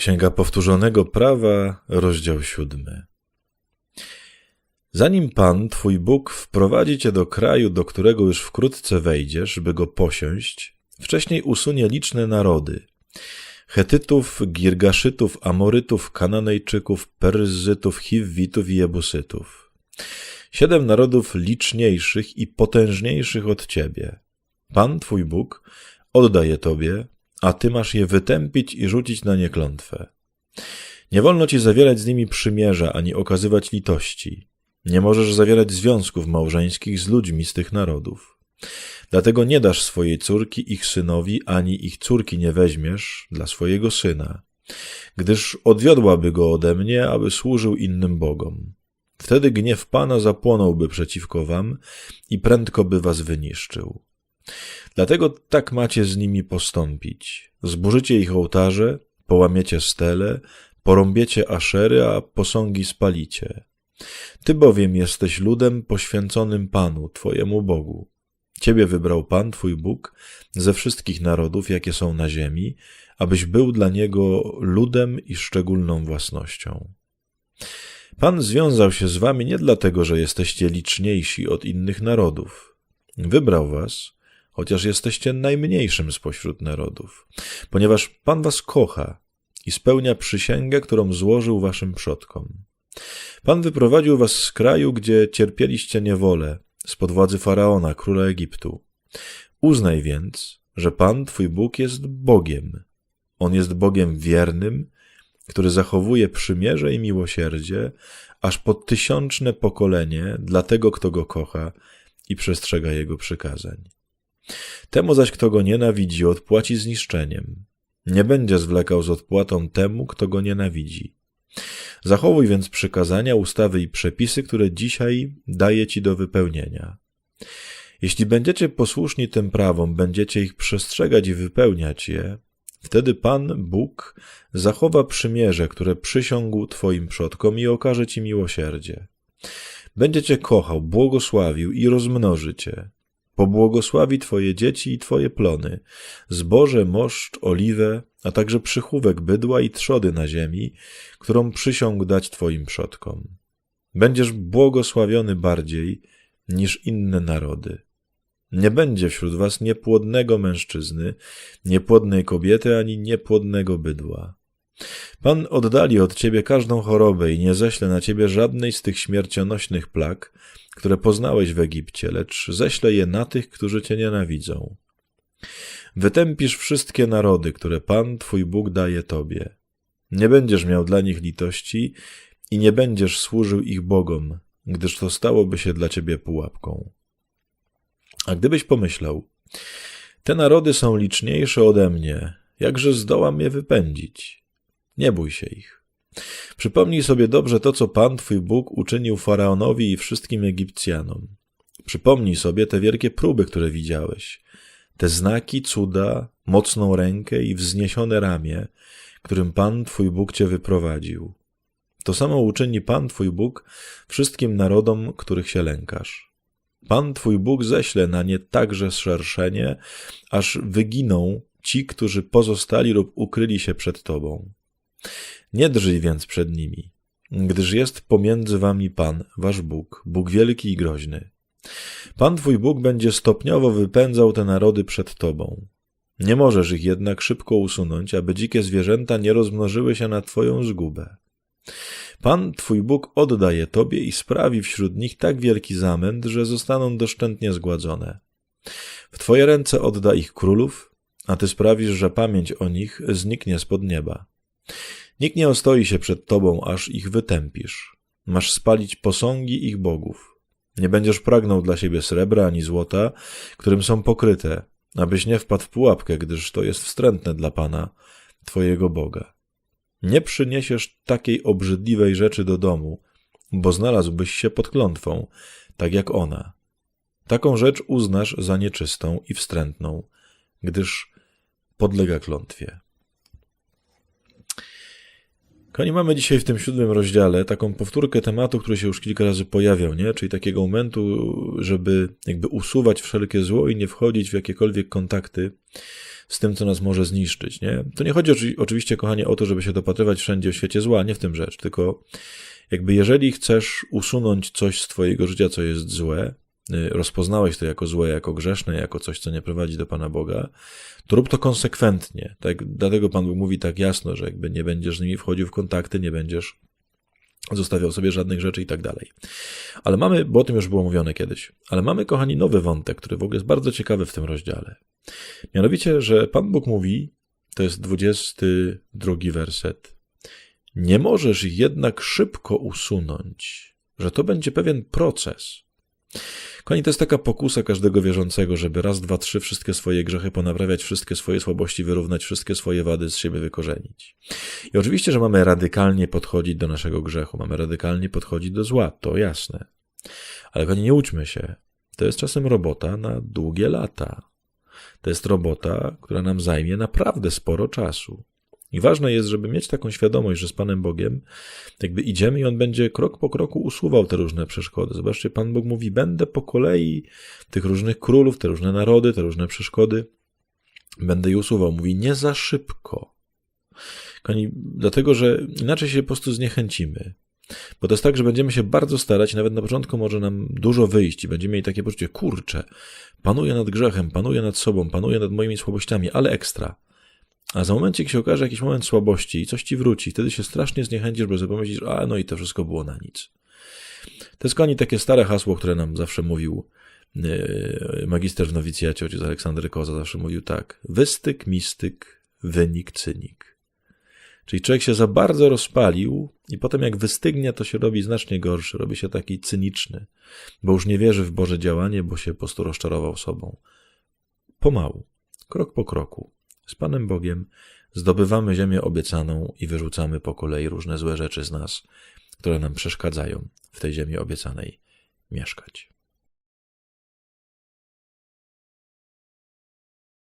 Księga Powtórzonego Prawa, rozdział siódmy. Zanim Pan, Twój Bóg, wprowadzi Cię do kraju, do którego już wkrótce wejdziesz, by go posiąść, wcześniej usunie liczne narody. Hetytów, Girgaszytów, Amorytów, Kananejczyków, Perzytów, Hiwitów i Jebusytów. Siedem narodów liczniejszych i potężniejszych od Ciebie. Pan, Twój Bóg, oddaje Tobie, a ty masz je wytępić i rzucić na nie klątwę. Nie wolno ci zawierać z nimi przymierza, ani okazywać litości. Nie możesz zawierać związków małżeńskich z ludźmi z tych narodów. Dlatego nie dasz swojej córki ich synowi, ani ich córki nie weźmiesz dla swojego syna, gdyż odwiodłaby go ode mnie, aby służył innym bogom. Wtedy gniew Pana zapłonąłby przeciwko wam i prędko by was wyniszczył. Dlatego tak macie z nimi postąpić. Zburzycie ich ołtarze, połamiecie stele, porąbiecie aszery, a posągi spalicie. Ty bowiem jesteś ludem poświęconym Panu, Twojemu Bogu. Ciebie wybrał Pan, Twój Bóg, ze wszystkich narodów, jakie są na ziemi, abyś był dla Niego ludem i szczególną własnością. Pan związał się z wami nie dlatego, że jesteście liczniejsi od innych narodów. Wybrał was, chociaż jesteście najmniejszym spośród narodów, ponieważ Pan was kocha i spełnia przysięgę, którą złożył waszym przodkom. Pan wyprowadził was z kraju, gdzie cierpieliście niewolę, spod władzy Faraona, króla Egiptu. Uznaj więc, że Pan, Twój Bóg, jest Bogiem. On jest Bogiem wiernym, który zachowuje przymierze i miłosierdzie, aż po tysiączne pokolenie dla tego, kto go kocha i przestrzega jego przykazań. Temu zaś, kto go nienawidzi, odpłaci zniszczeniem. Nie będzie zwlekał z odpłatą temu, kto go nienawidzi. Zachowuj więc przykazania, ustawy i przepisy, które dzisiaj daję ci do wypełnienia. Jeśli będziecie posłuszni tym prawom, będziecie ich przestrzegać i wypełniać je, wtedy Pan Bóg zachowa przymierze, które przysiągł Twoim przodkom i okaże Ci miłosierdzie. Będzie Cię kochał, błogosławił i rozmnoży Cię. Pobłogosławi Twoje dzieci i Twoje plony, zboże, moszcz, oliwę, a także przychówek bydła i trzody na ziemi, którą przysiągł dać Twoim przodkom. Będziesz błogosławiony bardziej niż inne narody. Nie będzie wśród was niepłodnego mężczyzny, niepłodnej kobiety ani niepłodnego bydła. Pan oddali od ciebie każdą chorobę i nie ześle na ciebie żadnej z tych śmiercionośnych plag, które poznałeś w Egipcie, lecz ześle je na tych, którzy cię nienawidzą. Wytępisz wszystkie narody, które Pan, Twój Bóg, daje Tobie. Nie będziesz miał dla nich litości i nie będziesz służył ich bogom, gdyż to stałoby się dla Ciebie pułapką. A gdybyś pomyślał, te narody są liczniejsze ode mnie, jakże zdołam je wypędzić? Nie bój się ich. Przypomnij sobie dobrze to, co Pan Twój Bóg uczynił faraonowi i wszystkim Egipcjanom. Przypomnij sobie te wielkie próby, które widziałeś, te znaki, cuda, mocną rękę i wzniesione ramię, którym Pan Twój Bóg Cię wyprowadził. To samo uczyni Pan Twój Bóg wszystkim narodom, których się lękasz. Pan Twój Bóg ześle na nie także szerszenie, aż wyginą ci, którzy pozostali lub ukryli się przed Tobą. Nie drżyj więc przed nimi, gdyż jest pomiędzy wami Pan, wasz Bóg, Bóg wielki i groźny. Pan twój Bóg będzie stopniowo wypędzał te narody przed tobą. Nie możesz ich jednak szybko usunąć, aby dzikie zwierzęta nie rozmnożyły się na twoją zgubę. Pan twój Bóg oddaje tobie i sprawi wśród nich tak wielki zamęt, że zostaną doszczętnie zgładzone. W twoje ręce odda ich królów, a ty sprawisz, że pamięć o nich zniknie spod nieba. Nikt nie ostoi się przed tobą, aż ich wytępisz. Masz spalić posągi ich bogów. Nie będziesz pragnął dla siebie srebra ani złota, którym są pokryte, abyś nie wpadł w pułapkę, gdyż to jest wstrętne dla Pana, Twojego Boga. Nie przyniesiesz takiej obrzydliwej rzeczy do domu, bo znalazłbyś się pod klątwą, tak jak ona. Taką rzecz uznasz za nieczystą i wstrętną, gdyż podlega klątwie. Kochani, mamy dzisiaj w tym siódmym rozdziale taką powtórkę tematu, który się już kilka razy pojawiał, nie? Czyli takiego momentu, żeby jakby usuwać wszelkie zło i nie wchodzić w jakiekolwiek kontakty z tym, co nas może zniszczyć, nie? To nie chodzi oczy- oczywiście, kochanie, o to, żeby się dopatrywać wszędzie w świecie zła, nie w tym rzecz, tylko jakby jeżeli chcesz usunąć coś z twojego życia, co jest złe, rozpoznałeś to jako złe, jako grzeszne, jako coś, co nie prowadzi do Pana Boga, to rób to konsekwentnie. Tak, dlatego Pan Bóg mówi tak jasno, że jakby nie będziesz z nimi wchodził w kontakty, nie będziesz zostawiał sobie żadnych rzeczy i tak dalej. Ale mamy, bo o tym już było mówione kiedyś, ale mamy, kochani, nowy wątek, który w ogóle jest bardzo ciekawy w tym rozdziale. Mianowicie, że Pan Bóg mówi, to jest 22 werset, nie możesz jednak szybko usunąć, że to będzie pewien proces. Kochani, to jest taka pokusa każdego wierzącego, żeby raz, dwa, trzy wszystkie swoje grzechy ponaprawiać, wszystkie swoje słabości wyrównać, wszystkie swoje wady z siebie wykorzenić. I oczywiście, że mamy radykalnie podchodzić do naszego grzechu, mamy radykalnie podchodzić do zła, to jasne. Ale kochani, nie łudźmy się. To jest czasem robota na długie lata. To jest robota, która nam zajmie naprawdę sporo czasu. I ważne jest, żeby mieć taką świadomość, że z Panem Bogiem jakby idziemy i On będzie krok po kroku usuwał te różne przeszkody. Zobaczcie, Pan Bóg mówi, będę po kolei tych różnych królów, te różne narody, te różne przeszkody, będę je usuwał. Mówi, nie za szybko. Koni, dlatego, że inaczej się po prostu zniechęcimy. Bo to jest tak, że będziemy się bardzo starać, nawet na początku może nam dużo wyjść i będziemy mieli takie poczucie, kurczę, panuję nad grzechem, panuję nad sobą, panuję nad moimi słabościami, ale ekstra. A za momencik się okaże jakiś moment słabości i coś ci wróci. Wtedy się strasznie zniechęcisz, bo sobie pomyślisz, a no i to wszystko było na nic. To jest koni takie stare hasło, które nam zawsze mówił yy, magister w nowicjacie, ojciec Aleksander Koza zawsze mówił tak. Wystyk, mistyk, wynik, cynik. Czyli człowiek się za bardzo rozpalił i potem jak wystygnie, to się robi znacznie gorszy, robi się taki cyniczny, bo już nie wierzy w Boże działanie, bo się po prostu rozczarował sobą. Pomału, krok po kroku z Panem Bogiem zdobywamy ziemię obiecaną i wyrzucamy po kolei różne złe rzeczy z nas, które nam przeszkadzają w tej ziemi obiecanej mieszkać.